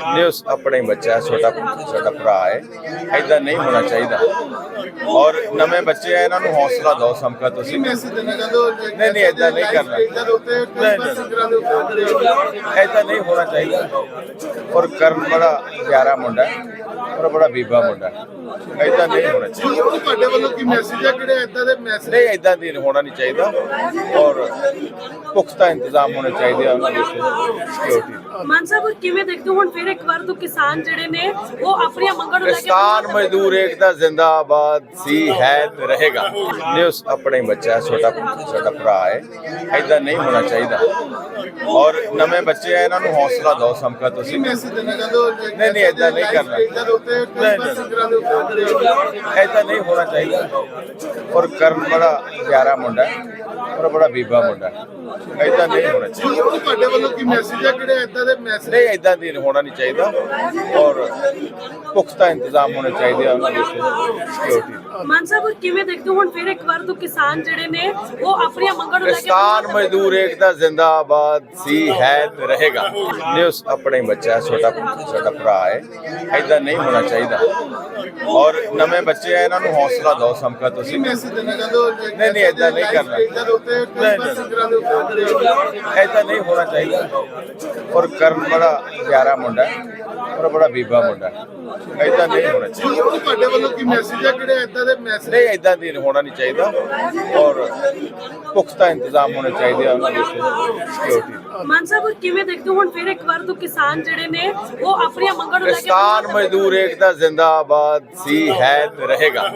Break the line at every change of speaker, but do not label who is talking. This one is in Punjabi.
ਨਹੀਂ ਉਸ ਆਪਣੇ ਹੀ ਬੱਚਾ ਹੈ ਛੋਟਾ ਸਾਡਾ ਭਰਾ ਹੈ ਐਦਾਂ ਨਹੀਂ ਹੋਣਾ ਚਾਹੀਦਾ। ਔਰ ਨਵੇਂ ਬੱਚੇ ਆ ਇਹਨਾਂ ਨੂੰ ਹੌਸਲਾ ਦਿਓ ਸਮਕਾ ਤੁਸੀਂ।
ਮੈਸੇਜ ਦੇਣਾ
ਨਹੀਂ, ਨਹੀਂ, ਏਦਾਂ ਨਹੀਂ ਕਰਨਾ। ਐਦਾਂ ਨਹੀਂ ਹੋਣਾ ਚਾਹੀਦਾ। ਔਰ ਕਰਨ ਬੜਾ ਪਿਆਰਾ ਮੁੰਡਾ ਹੈ। ਔਰ ਬੜਾ ਬੀਬਾ ਮੁੰਡਾ ਐਦਾਂ ਨਹੀਂ ਹੋਣਾ ਚਾਹੀਦਾ।
ਤੁਹਾਡੇ ਵੱਲੋਂ ਕੀ ਮੈਸੇਜ ਹੈ ਕਿਹੜੇ ਏਦਾਂ ਦੇ ਮੈਸੇਜ
ਨਹੀਂ ਐਦਾਂ ਦੀ ਹੋਣਾ ਨਹੀਂ ਚਾਹੀਦਾ। ਔਰ ਪੁਖਤਾ ਇੰਤਜ਼ਾਮ ਹੋਣੇ ਚਾਹੀਦੇ ਆ ਉਹਨਾਂ ਦੇ ਸਿਕਿਉਰਿਟੀ
ਮਾਨ ਸਾਹਿਬ ਕਿਵੇਂ ਦੇਖਦੇ ਹੋ? ਹੁਣ ਫਿਰ ਇੱਕ ਵਾਰ ਤੋਂ ਕਿਸਾਨ ਜਿਹੜੇ ਨੇ ਉਹ ਆਪਣੀਆਂ ਮੰਗਾਂ ਨੂੰ ਲੈ ਕੇ
ਕਿਸਾਨ ਮਜ਼ਦੂਰ ਏਕਤਾ ਜ਼ਿੰਦਾਬਾਦ ਸੀ ਹੈ ਤੇ ਰਹੇਗਾ। ਨਹੀਂ ਉਸ ਆਪਣੇ ਬੱਚਾ ਛੋਟਾ ਸਾਡਾ ਭਰਾ ਹੈ। ਐਦਾਂ ਨਹੀਂ ਹੋਣਾ ਚਾਹੀਦਾ। ਔਰ ਨਵੇਂ ਬੱਚੇ ਆ ਇਹਨਾਂ ਨੂੰ ਹੌਸਲਾ ਦਿਓ ਸਮਕਾ ਤੁਸੀਂ।
ਮੈਸੇਜ ਦੇਣਾ ਚਾਹੁੰਦੇ ਹੋ?
ਨਹੀਂ, ਨਹੀਂ, ਏਦਾਂ ਨਹੀਂ ਕਰਨਾ। ਨਹੀਂ,
ਕਈ
ਨਹੀਂ।
ਸਿੰਗਰਾਂ ਦੇ ਉੱਤੇ
ਐਦਾਂ ਨਹੀਂ ਹੋਣਾ ਚਾਹੀਦਾ। ਔਰ ਕਰਨ ਬੜਾ ਪਿਆਰਾ ਮੁੰਡਾ ਹੈ। ਔਰ ਬੜਾ ਬੀਬਾ ਮੁੰਡਾ। ਐਦਾਂ ਨਹੀਂ ਹੋਣਾ ਚਾਹੀਦਾ।
ਤੁਹਾਡੇ ਵੱਲੋਂ ਕੀ ਮੈਸੇਜ ਹੈ ਕਿਹੜੇ ਏਦਾਂ ਦੇ ਮੈਸੇਜ
ਨਹੀਂ ਐਦਾਂ ਦੀ ਹੋਣਾ ਨਹੀਂ ਚਾਹੀਦਾ। ਔਰ ਪੁਖਤਾ ਇੰਤਜ਼ਾਮ ਹੋਣੇ ਚਾਹੀਦੇ ਆ ਉਹਨਾਂ ਦੇ। ਸਿਕਿਉਰਿਟੀ
ਮਾਨ ਸਾਹਿਬ ਕਿਵੇਂ ਦੇਖਦੇ ਹੋ? ਹੁਣ ਫਿਰ ਇੱਕ ਵਾਰ ਤੋਂ ਕਿਸਾਨ ਜਿਹੜੇ ਨੇ ਉਹ ਆਪਣੀਆਂ ਮੰਗਾਂ ਨੂੰ ਲੈ ਕੇ
ਕਿਸਾਨ ਮਜ਼ਦੂਰ ਏਕਤਾ ਜ਼ਿੰਦਾਬਾਦ ਸੀ ਹੈ ਤੇ ਰਹੇਗਾ। ਨਹੀਂ ਉਸ ਆਪਣੇ ਬੱਚਾ ਛੋਟਾ ਸਾਡਾ ਭਰਾ ਹੈ। ਐਦਾਂ ਨਹੀਂ ਹੋਣਾ ਚਾਹੀਦਾ। ਔਰ ਨਵੇਂ ਬੱਚੇ ਆ ਇਹਨਾਂ ਨੂੰ ਹੌਸਲਾ ਦਿਓ ਸਮਕਾ ਤੁਸੀਂ।
ਮੈਸੇਜ ਦੇਣਾ ਚਾਹੁੰਦੇ ਹੋ?
ਨਹੀਂ, ਨਹੀਂ, ਏਦਾਂ ਨਹੀਂ ਕਰਨਾ।
ਸਟੇਜਾਂ ਦੇ ਉੱਤੇ
ਨਹੀਂ,
ਕਈ
ਨਹੀਂ।
ਸਿੰਗਰਾਂ ਦੇ ਉੱਤੇ
ਐਦਾਂ ਨਹੀਂ ਹੋਣਾ ਚਾਹੀਦਾ। ਔਰ ਕਰਨ ਬੜਾ ਪਿਆਰਾ ਮੁੰਡਾ ਹੈ ਔਰ ਬੜਾ ਬੀਬਾ ਮੁੰਡਾ ਐਦਾਂ ਨਹੀਂ ਹੋਣਾ ਚਾਹੀਦਾ।
ਉਹ ਤੁਹਾਡੇ ਵੱਲੋਂ ਕੀ ਮੈਸੇਜ ਹੈ ਕਿਹੜੇ ਏਦਾਂ ਦੇ ਮੈਸੇਜ
ਨਹੀਂ ਐਦਾਂ ਦੀ ਹੋਣਾ ਨਹੀਂ ਚਾਹੀਦਾ। ਔਰ ਪੁਖਤਾ ਇੰਤਜ਼ਾਮ ਹੋਣੇ ਚਾਹੀਦੇ ਆ ਉਹਨਾਂ ਦੇ। ਸਿਕਿਉਰਿਟੀ
ਮਾਨ ਸਾਹਿਬ ਕਿਵੇਂ ਦੇਖਦੇ ਹੋ? ਹੁਣ ਫਿਰ ਇੱਕ ਵਾਰ ਤੋਂ ਕਿਸਾਨ ਜਿਹੜੇ ਨੇ ਉਹ ਆਪਣੀਆਂ ਮੰਗਾਂ ਨੂੰ ਲੈ ਕੇ
ਕਿਸਾਨ ਮਜ਼ਦੂਰ ਏਕਤਾ ਜ਼ਿੰਦਾਬਾਦ ਸੀ ਹੈ ਤੇ ਰਹੇਗਾ।